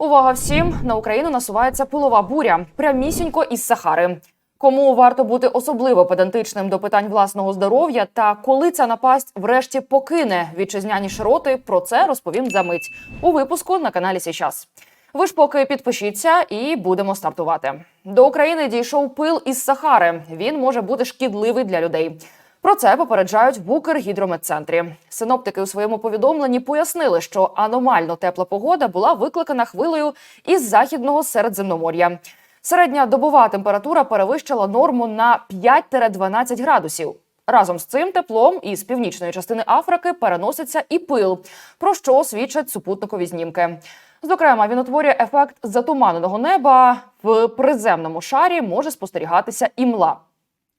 Увага всім! На Україну насувається пилова буря прямісінько із Сахари. Кому варто бути особливо педантичним до питань власного здоров'я та коли ця напасть врешті покине вітчизняні широти, про це розповім за мить у випуску на каналі Січас. Ви ж поки підпишіться і будемо стартувати. До України дійшов пил із Сахари. Він може бути шкідливий для людей. Про це попереджають в Укргідрометцентрі. Синоптики у своєму повідомленні пояснили, що аномально тепла погода була викликана хвилею із західного середземномор'я. Середня добова температура перевищила норму на 5-12 градусів. Разом з цим теплом із північної частини Африки переноситься і пил, про що свідчать супутникові знімки. Зокрема, він утворює ефект затуманеного неба в приземному шарі може спостерігатися імла.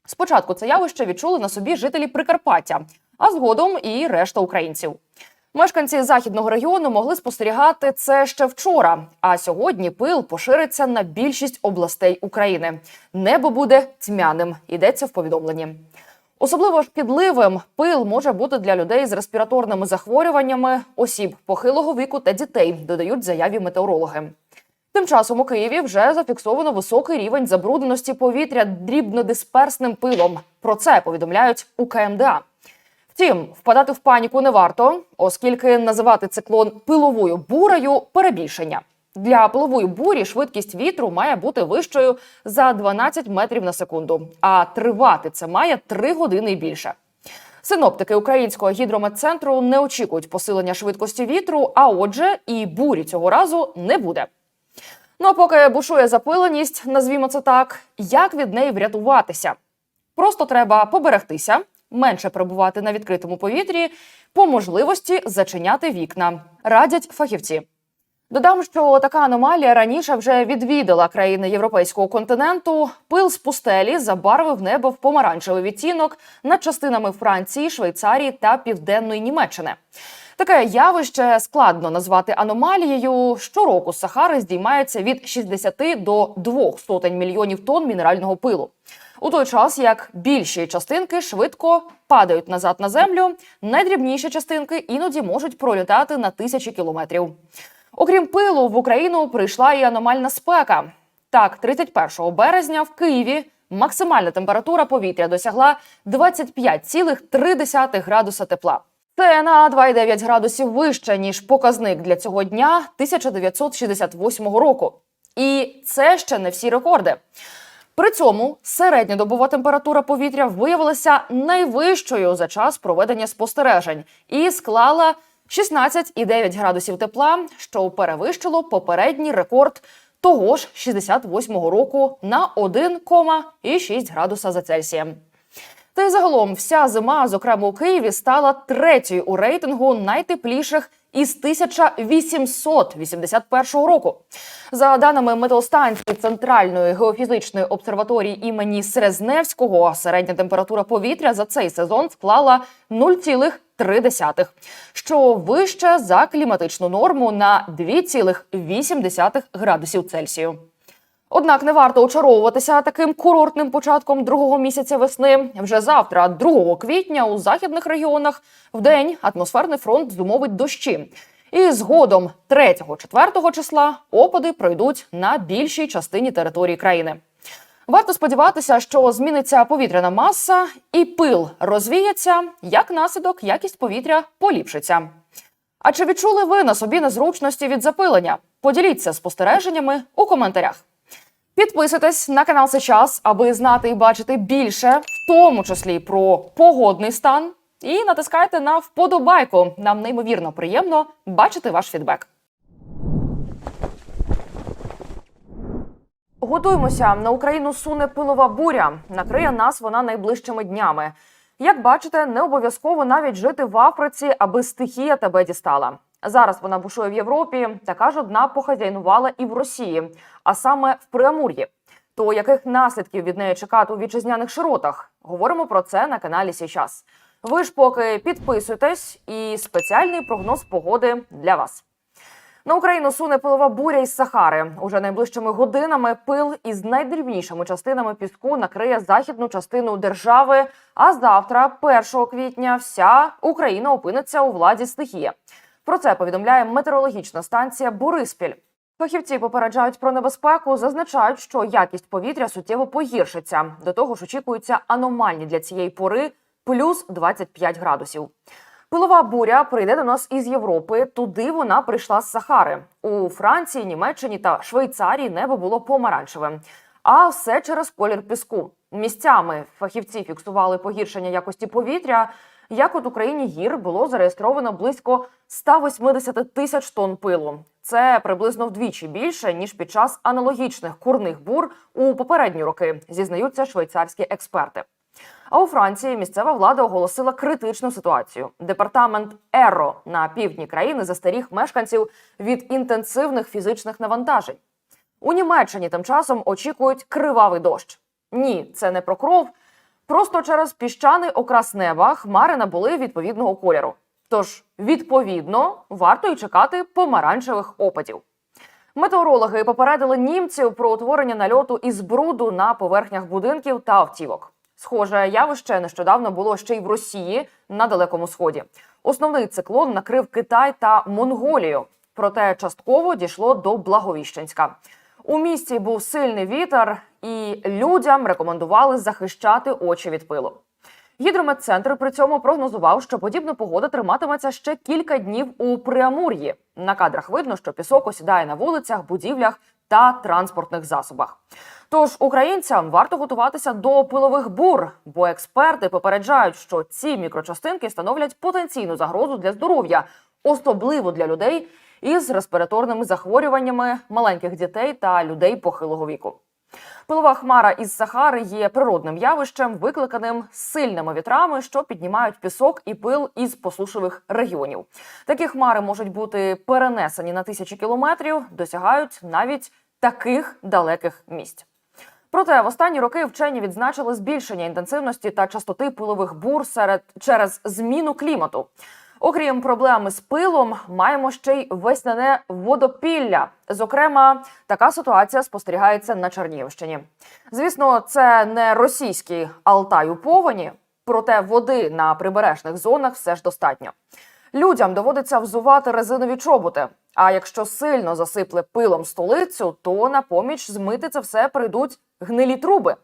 Спочатку це явище відчули на собі жителі Прикарпаття, а згодом і решта українців. Мешканці західного регіону могли спостерігати це ще вчора. А сьогодні пил пошириться на більшість областей України. Небо буде тьмяним. Йдеться в повідомленні. Особливо шкідливим пил може бути для людей з респіраторними захворюваннями, осіб похилого віку та дітей, додають заяві метеорологи. Тим часом у Києві вже зафіксовано високий рівень забрудненості повітря дрібнодисперсним пилом. Про це повідомляють у КМДА. Втім, впадати в паніку не варто, оскільки називати циклон пиловою бурею перебільшення. Для пилової бурі швидкість вітру має бути вищою за 12 метрів на секунду, а тривати це має 3 години і більше. Синоптики українського гідрометцентру не очікують посилення швидкості вітру, а отже, і бурі цього разу не буде. Ну а поки бушує запиленість, назвімо це так, як від неї врятуватися? Просто треба поберегтися, менше перебувати на відкритому повітрі, по можливості зачиняти вікна, радять фахівці. Додам, що така аномалія раніше вже відвідала країни європейського континенту. Пил з пустелі забарвив небо в помаранчевий відтінок над частинами Франції, Швейцарії та Південної Німеччини. Таке явище складно назвати аномалією. Щороку з Сахари здіймається від 60 до 2 сотень мільйонів тонн мінерального пилу. У той час як більші частинки швидко падають назад на землю, найдрібніші частинки іноді можуть пролітати на тисячі кілометрів. Окрім пилу, в Україну прийшла і аномальна спека. Так, 31 березня в Києві максимальна температура повітря досягла 25,3 градуса тепла. Це на 2,9 градусів вище ніж показник для цього дня 1968 року. І це ще не всі рекорди. При цьому середньодобова температура повітря виявилася найвищою за час проведення спостережень і склала 16,9 градусів тепла, що перевищило попередній рекорд того ж 68-го року на 1,6 градуса за Цельсієм. Та й загалом вся зима, зокрема у Києві, стала третьою у рейтингу найтепліших із 1881 року. За даними метеостанції Центральної геофізичної обсерваторії імені Срезневського, середня температура повітря за цей сезон склала 0,3, що вище за кліматичну норму на 2,8 градусів Цельсію. Однак не варто очаровуватися таким курортним початком другого місяця весни. Вже завтра, 2 квітня, у західних регіонах в день атмосферний фронт зумовить дощі. І згодом 3-4 числа опади пройдуть на більшій частині території країни. Варто сподіватися, що зміниться повітряна маса і пил розвіється. Як наслідок, якість повітря поліпшиться. А чи відчули ви на собі незручності від запилення? Поділіться спостереженнями у коментарях. Підписуйтесь на канал Сейчас, аби знати і бачити більше, в тому числі про погодний стан. І натискайте на вподобайку. Нам неймовірно приємно бачити ваш фідбек. Готуємося на Україну суне пилова буря. Накриє нас вона найближчими днями. Як бачите, не обов'язково навіть жити в Африці, аби стихія тебе дістала. Зараз вона бушує в Європі. Така ж одна похазяйнувала і в Росії, а саме в Преамур'ї. То яких наслідків від неї чекати у вітчизняних широтах? Говоримо про це на каналі Січас. Ви ж поки підписуйтесь, і спеціальний прогноз погоди для вас. На Україну суне пилова буря із Сахари. Уже найближчими годинами пил із найдрібнішими частинами піску накриє західну частину держави. А завтра, 1 квітня, вся Україна опиниться у владі стихія. Про це повідомляє метеорологічна станція Бориспіль. Фахівці попереджають про небезпеку, зазначають, що якість повітря суттєво погіршиться. До того ж, очікуються аномальні для цієї пори плюс 25 градусів. Пилова буря прийде до нас із Європи. Туди вона прийшла з Сахари. У Франції, Німеччині та Швейцарії небо було помаранчевим. А все через колір піску. Місцями фахівці фіксували погіршення якості повітря. Як от Україні гір було зареєстровано близько 180 тисяч тонн пилу. Це приблизно вдвічі більше ніж під час аналогічних курних бур у попередні роки, зізнаються швейцарські експерти. А у Франції місцева влада оголосила критичну ситуацію. Департамент Еро на півдні країни застеріг мешканців від інтенсивних фізичних навантажень. У Німеччині тим часом очікують кривавий дощ. Ні, це не про кров. Просто через піщаний окрас неба хмари набули відповідного кольору. Тож, відповідно, варто й чекати помаранчевих опадів. Метеорологи попередили німців про утворення нальоту із бруду на поверхнях будинків та автівок. Схоже, явище нещодавно було ще й в Росії на далекому сході. Основний циклон накрив Китай та Монголію, проте частково дійшло до Благовіщенська. У місті був сильний вітер, і людям рекомендували захищати очі від пилу. Гідрометцентр при цьому прогнозував, що подібна погода триматиметься ще кілька днів у Преамур'ї. На кадрах видно, що пісок осідає на вулицях, будівлях та транспортних засобах. Тож українцям варто готуватися до пилових бур, бо експерти попереджають, що ці мікрочастинки становлять потенційну загрозу для здоров'я, особливо для людей із респіраторними захворюваннями, маленьких дітей та людей похилого віку. Пилова хмара із Сахари є природним явищем, викликаним сильними вітрами, що піднімають пісок і пил із посушливих регіонів. Такі хмари можуть бути перенесені на тисячі кілометрів, досягають навіть таких далеких місць. Проте в останні роки вчені відзначили збільшення інтенсивності та частоти пилових бур серед через зміну клімату. Окрім проблеми з пилом, маємо ще й весняне водопілля. Зокрема, така ситуація спостерігається на Чернігівщині. Звісно, це не російський Алтай у повені, проте води на прибережних зонах все ж достатньо. Людям доводиться взувати резинові чоботи. А якщо сильно засипле пилом столицю, то на поміч змити це все прийдуть гнилі труби.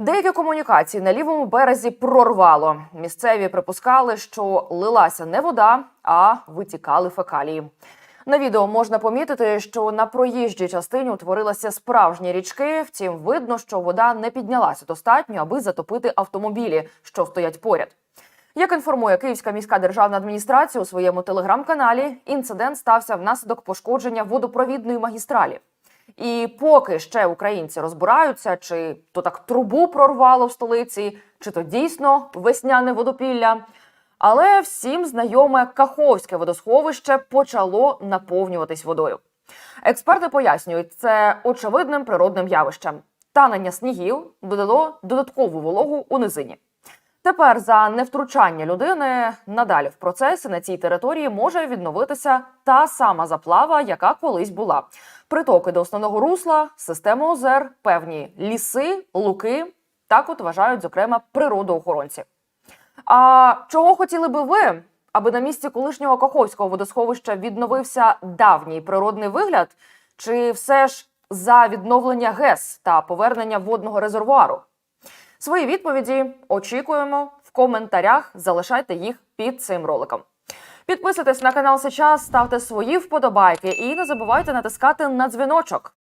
Деякі комунікації на лівому березі прорвало. Місцеві припускали, що лилася не вода, а витікали фекалії. На відео можна помітити, що на проїжджій частині утворилися справжні річки. Втім, видно, що вода не піднялася достатньо, аби затопити автомобілі, що стоять поряд. Як інформує Київська міська державна адміністрація у своєму телеграм-каналі, інцидент стався внаслідок пошкодження водопровідної магістралі. І поки ще українці розбираються, чи то так трубу прорвало в столиці, чи то дійсно весняне водопілля. Але всім знайоме Каховське водосховище почало наповнюватись водою. Експерти пояснюють, це очевидним природним явищем. Танення снігів додало додаткову вологу у низині. Тепер за невтручання людини надалі в процесі на цій території може відновитися та сама заплава, яка колись була. Притоки до основного русла, системи озер, певні ліси, луки. Так от вважають, зокрема, природоохоронці. А чого хотіли би ви, аби на місці колишнього Каховського водосховища відновився давній природний вигляд, чи все ж за відновлення ГЕС та повернення водного резервуару? Свої відповіді очікуємо в коментарях. Залишайте їх під цим роликом. Підписуйтесь на канал сейчас, ставте свої вподобайки і не забувайте натискати на дзвіночок.